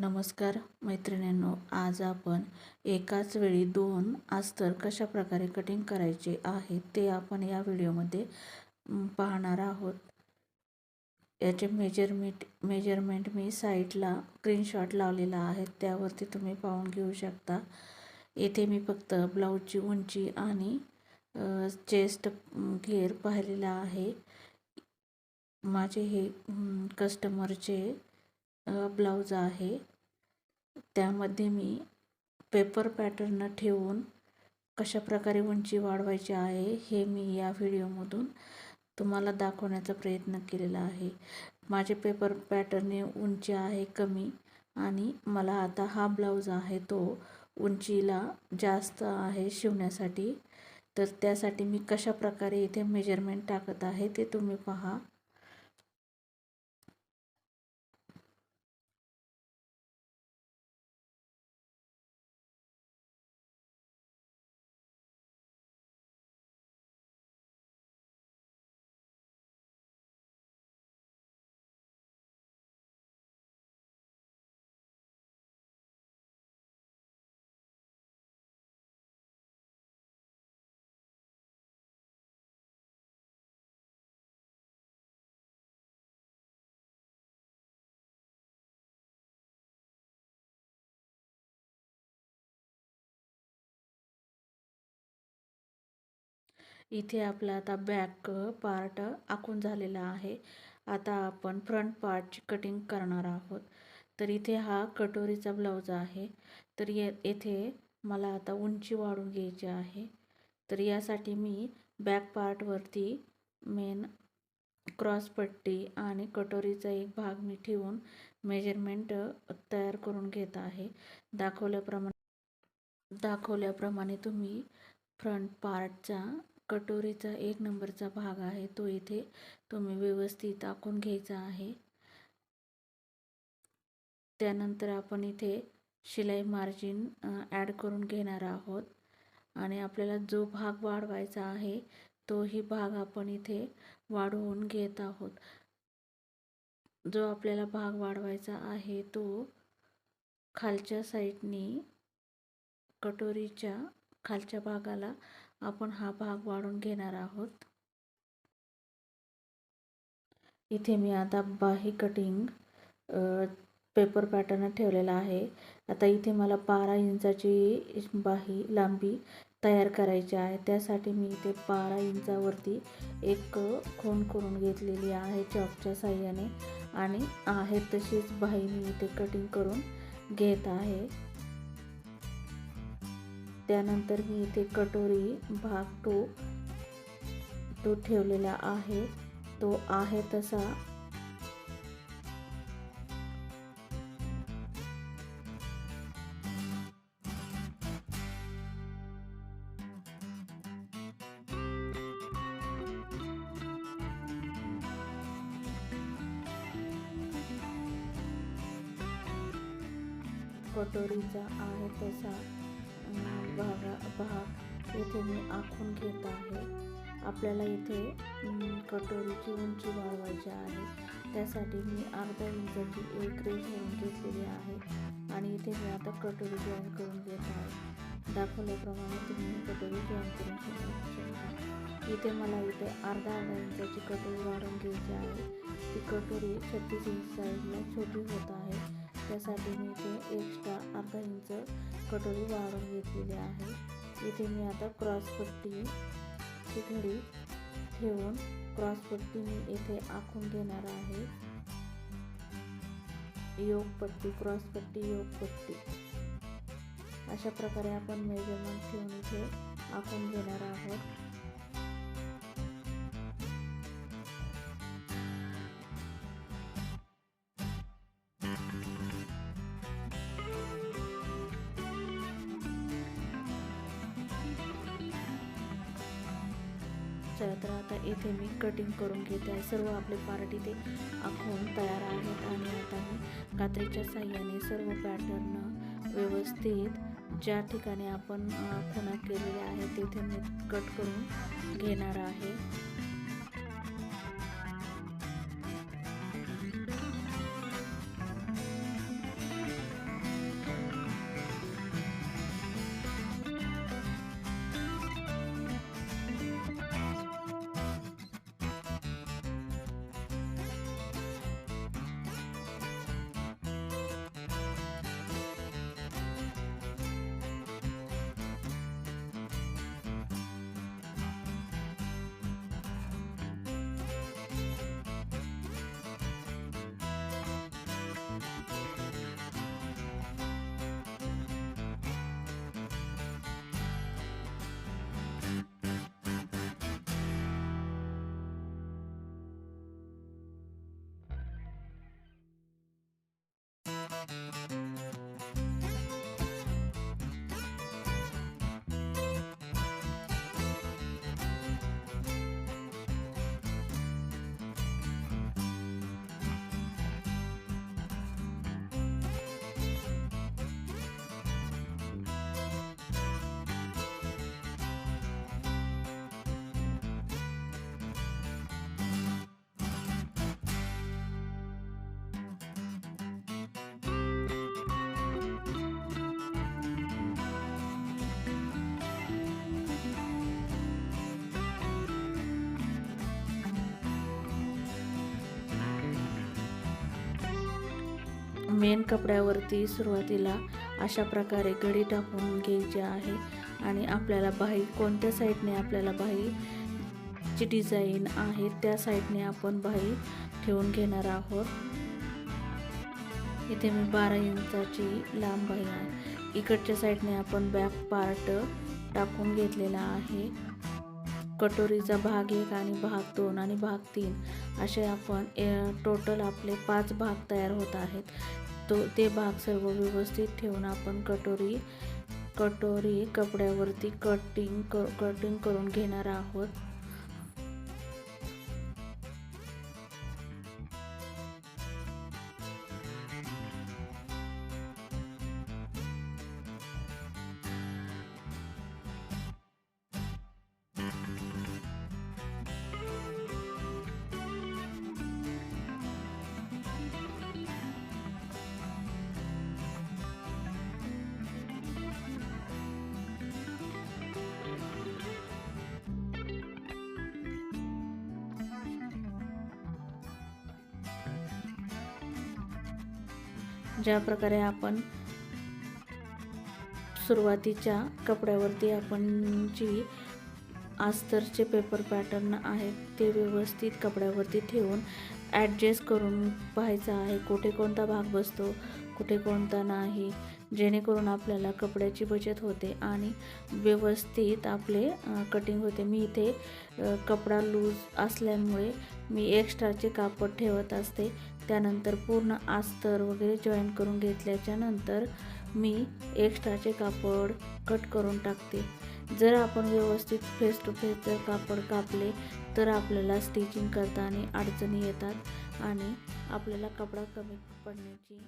नमस्कार मैत्रिणींनो आज आपण एकाच वेळी दोन अस्तर कशा प्रकारे कटिंग करायचे आहे ते आपण या व्हिडिओमध्ये पाहणार आहोत. याचे मेजरमेंट मेजरमेंट मी साईडला स्क्रीनशॉट लावलेला आहे त्यावरती तुम्ही पाहून घेऊ शकता. येथे मी फक्त ब्लाऊजची उंची आणि चेस्ट घेर पाहिलेला आहे. माझे हे कस्टमरचे ब्लाऊज आहे. त्यामध्ये मी पेपर पॅटर्न ठेवून कशा प्रकारे उंची वाढवायची आहे हे मी या व्हिडिओमधून तुम्हाला दाखवण्याचा प्रयत्न केलेला आहे. माझे पेपर पॅटर्न उंची आहे कमी आणि मला आता हा ब्लाऊज आहे तो उंचीला जास्त आहे शिवण्यासाठी. तर त्यासाठी मी कशा प्रकारे इथे मेजरमेंट टाकत आहे ते तुम्ही पहा. इथे आपला आता बॅक पार्ट आखून झालेला आहे. आता आपण फ्रंट पार्टची कटिंग करणार आहोत. तर इथे हा कटोरीचा ब्लाऊज आहे. तर ये येथे मला आता उंची वाढून घ्यायची आहे. तर यासाठी मी बॅक पार्टवरती मेन क्रॉसपट्टी आणि कटोरीचा एक भाग मी ठेवून मेजरमेंट तयार करून घेत आहे. दाखवल्याप्रमाणे दाखवल्याप्रमाणे तुम्ही फ्रंट पार्टचा कटोरीचा एक नंबरचा भाग आहे. तो इथे तुम्ही व्यवस्थित आखून घ्यायचा आहे. त्यानंतर आपण इथे शिलाई मार्जिन ॲड करून घेणार आहोत. आणि आपल्याला जो भाग वाढवायचा आहे तोही भाग आपण इथे वाढवून घेत आहोत. जो आपल्याला भाग वाढवायचा आहे तो खालच्या साईडनी कटोरीच्या खालच्या भागाला आपण हा भाग वाढून घेणार आहोत. इथे मी आता बाही कटिंग पेपर पॅटर्न ठेवलेला आहे. आता इथे मला बारा इंचाची बाही लांबी तयार करायची आहे. त्यासाठी मी इथे बारा इंचावरती एक खूण करून घेतलेली आहे चॉकच्या साह्याने. आणि आहे तशीच बाही मी इथे कटिंग करून घेत आहे. त्यानंतर मी इथे कटोरी भाग टू तो ठेवलेला आहे. तो आहे तसा. कटोरीचा आहे तसा. भागा भाग इथे मी आखून घेत आहे. आपल्याला इथे कटोरीची उंची वाढवायची आहे. त्यासाठी मी अर्धा इंचाची एक रेष म्हणून घेतलेली आहे. आणि इथे मी आता कटोरी जॉईन करून घेत आहे. दाखवल्याप्रमाणे तुम्ही कटोरी जॉईन करून शकता. इथे मला इथे अर्धा अर्धा इंचाची कटोरी वाढवून घ्यायची आहे. ती कटोरी छत्तीस इंच साईजला छोटी होत आहे. त्यासाठी मी इथे एक्स्ट्रा अर्धा इंच कटोरी वाढून घेतलेली आहे. इथे मी आता क्रॉसपट्टीची घडी ठेवून क्रॉसपट्टी मी इथे आखून घेणार आहे. योगपट्टी क्रॉसपट्टी योगपट्टी. अशा प्रकारे आपण मेजरमेंट ठेवून इथे आखून घेणार आहोत. चला तर आता इथे मी कटिंग करून घेते आहे सर्व आपले पार्ट इथे आखून तयार आहेत. आणि आता मी कात्रीच्या साह्याने सर्व पॅटर्न व्यवस्थित ज्या ठिकाणी आपण खुणा केलेले आहे तिथे मी कट करून घेणार आहे. मेन कपड्यावरती सुरुवातीला अशा प्रकारे घडी टाकून घ्यायची आहे आणि आपल्याला बाही कोणत्या साईडने आपल्याला बाहीची डिझाईन आहे त्या साईडने आपण बाही ठेवून घेणार आहोत. इथे मी बारा इंचाची लांब बाही आहे. इकडच्या साईडने आपण बॅक पार्ट टाकून घेतलेला आहे. कटोरीचा भाग एक आणि भाग दोन आणि भाग तीन असे आपण टोटल आपले पाच भाग तयार होत आहेत. तो ते भाग सर्व व्यवस्थित ठेवून आपण कटोरी कटोरी कपड्यावरती कटिंग क कटिंग करून घेणार आहोत. ज्या प्रकारे आपण सुरुवातीच्या कपड्यावरती आपण जी आस्तरचे पेपर पॅटर्न आहेत ते व्यवस्थित कपड्यावरती ठेवून ॲडजस्ट करून पाहायचं आहे कुठे कोणता भाग बसतो कुठे कोणता नाही जेणेकरून आपल्याला कपड्याची बचत होते आणि व्यवस्थित आपले कटिंग होते. मी इथे कपडा लूज असल्यामुळे मी एक्स्ट्राचे कापड ठेवत असते. त्यानंतर पूर्ण आस्तर वगैरे जॉईन करून घेतल्याच्या नंतर मी एक्स्ट्राचे कापड कट करून टाकते. जर आपण व्यवस्थित फेस टू फेस जर कापड कापले तर आपल्याला स्टिचिंग करताना अडचणी येतात आणि आपल्याला कपडा कमी पडण्याची